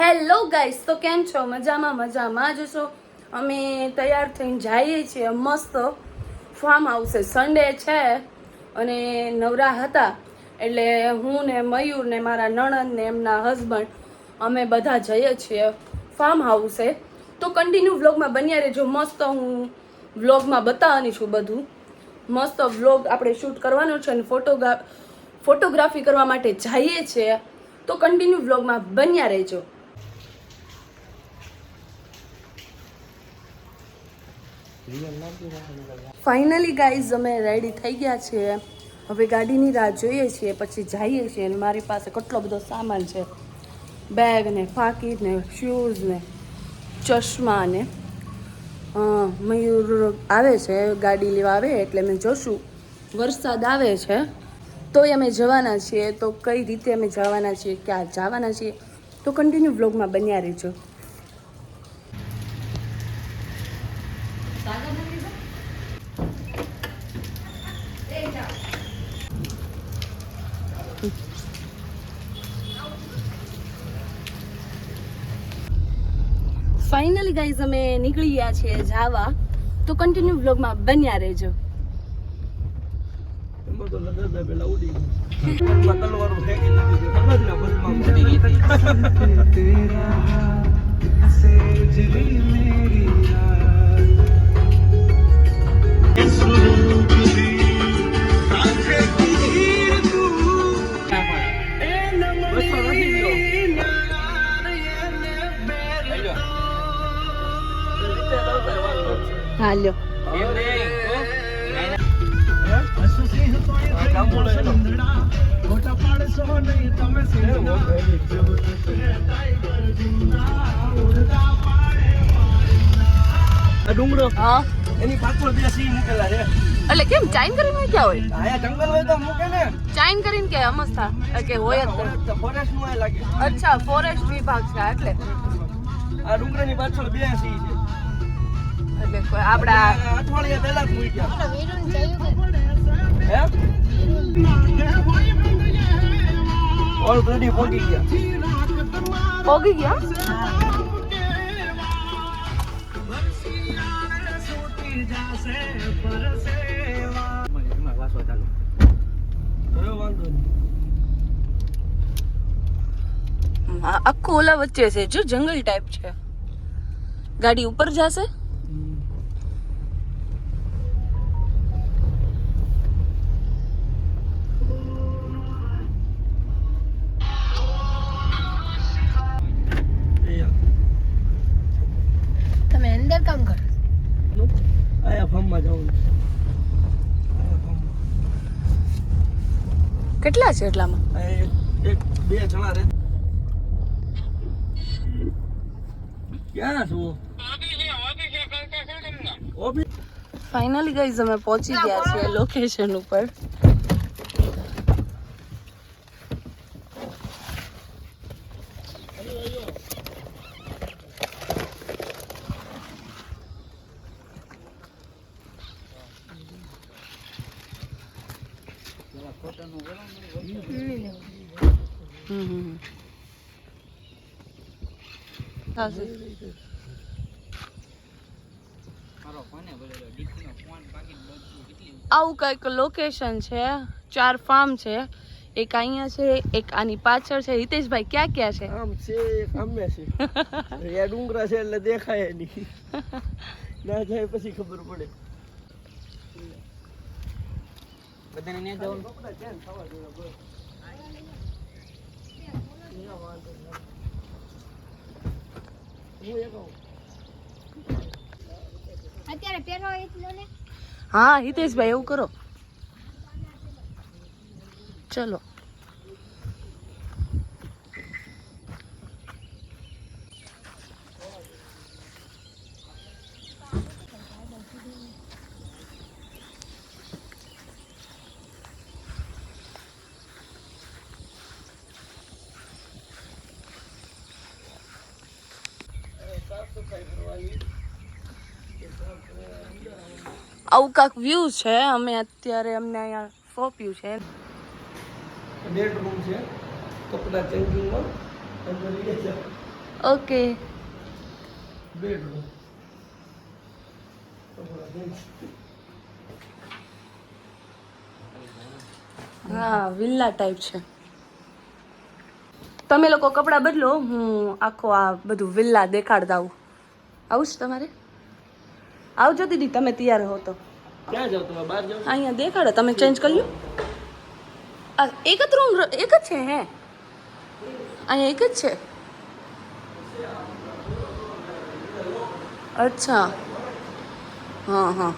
Hello guys તો કેમ છો? મજામાં મજામાં. જ છો અમે તૈયાર થઈને જઈએ છીએ મસ્ત ફાર્મ હાઉસે સન્ડે છે અને નવરા હતા. એટલે હું ને મયુર ને મારા નણંદ ને એમના હસબન્ડ અમે બધા જઈએ છીએ ફાર્મ હાઉસે તો કન્ટિન્યુ વ્લોગમાં બન્યા રહેજો. મસ્ત હું વ્લોગમાં બતાવવાની છું બધું. મસ્ત વ્લોગ આપણે શૂટ કરવાનો છે અને ફોટોગ્રા ફોટોગ્રાફી કરવા માટે જઈએ છીએ. તો કન્ટિન્યુ વ્લોગમાં બન્યા રહેજો. ફાઇનલી ગાઈઝ અમે રેડી થઈ ગયા છીએ. હવે ગાડીની રાહ જોઈએ છીએ, પછી જઈએ છીએ અને મારી પાસે કેટલો બધો સામાન છે. બેગ ને ફાકીટ ને શૂઝ ને, ચશ્મા ને. મયુર આવે છે, ગાડી લેવા આવે એટલે મેં જોશું. વરસાદ આવે છે. તોય અમે જવાના છીએ. તો કઈ રીતે અમે જવાના છીએ? ક્યાં જવાના છીએ? તો કન્ટિન્યુ વ્લોગમાં બન્યા રહેજો. ફાઇનલી ગાઈઝ અમે નીકળી ગયા છીએ જાવા. તો કન્ટિન્યુ વ્લોગમાં બન્યા રહેજો. એમાં તો લગાતા પેલા ઉડી ગયું. પગમાં તલવારો ફેંકી દીધી છે. ખબર ને ભસ્મમાં ઉડી ગઈ હતી. બસો નથી ગયો. આ ગામડો એનો. આ ડુંગરો. હા. એની પાછળ બે સિંહ મૂકેલા છે. એટલે કેમ? ચાઇન કરીને ક્યાં હોય? આયા જંગલ હોય તો મૂકે ને. ચાઇન કરીને કે અમસ્તા કે હોય જ ફોરેસ્ટનું આ લાગે. અચ્છા ફોરેસ્ટ વિભાગ છે એટલે. આ ડુંગરની પાછળ બે સિંહ છે. એટલે કોઈ આપડા અઠવાડિયા પહેલા મૂક્યા. પહોંચી ગયા. પોગી ગયા? નહીં આ આખું ઓલા વચ્ચે છે, જો, જંગલ ટાઈપ છે. ગાડી ઉપર જશે? કેટલા છે એટલામાં? એક બે જણા રે. ક્યાં છો? ફાઇનલી ગાઈઝ અમે પહોંચી ગયા છીએ લોકેશન ઉપર. આવું કંઈક લોકેશન છે ચાર ફાર્મ છે એક અહીંયા છે એક આની પાછળ છે. હિતેશભાઈ ક્યાં ક્યાં છે? આમ છે આમે છે. ડુંગરા છે એટલે દેખાય નહીં. ના જાય પછી ખબર પડે. બધાને ત્યાં જવાનું? અત્યારે પહેરો એટલો ને? હા હિતેશભાઈ એવું કરો. ચલો. આવું કાંક વ્યૂ છે. અમે અત્યારે અમને અહીંયા સોંપ્યું છે. બેડરૂમ છે. કપડા ચેન્જિંગમાં. ઓકે. બેડરૂમ. હા વિલ્લા ટાઈપ છે. તમે લોકો કપડાં બદલો હું આખો આ બધું વિલ્લા દેખાડતા આવું. આવું છે તમારે? આવજો દીદી તમે તૈયાર હો તો. ક્યાં જાવ તમે? બહાર જાવ અહીંયા દેખાડો તમે ચેન્જ કરી લો આ એક જ રૂમ એક જ છે હે? અહીંયા એક જ છે? અચ્છા. હા હા.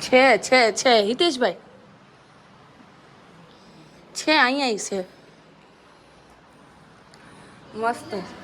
છે છે છે. હિતેશભાઈ. છે અહીંયા છે. મસ્ત.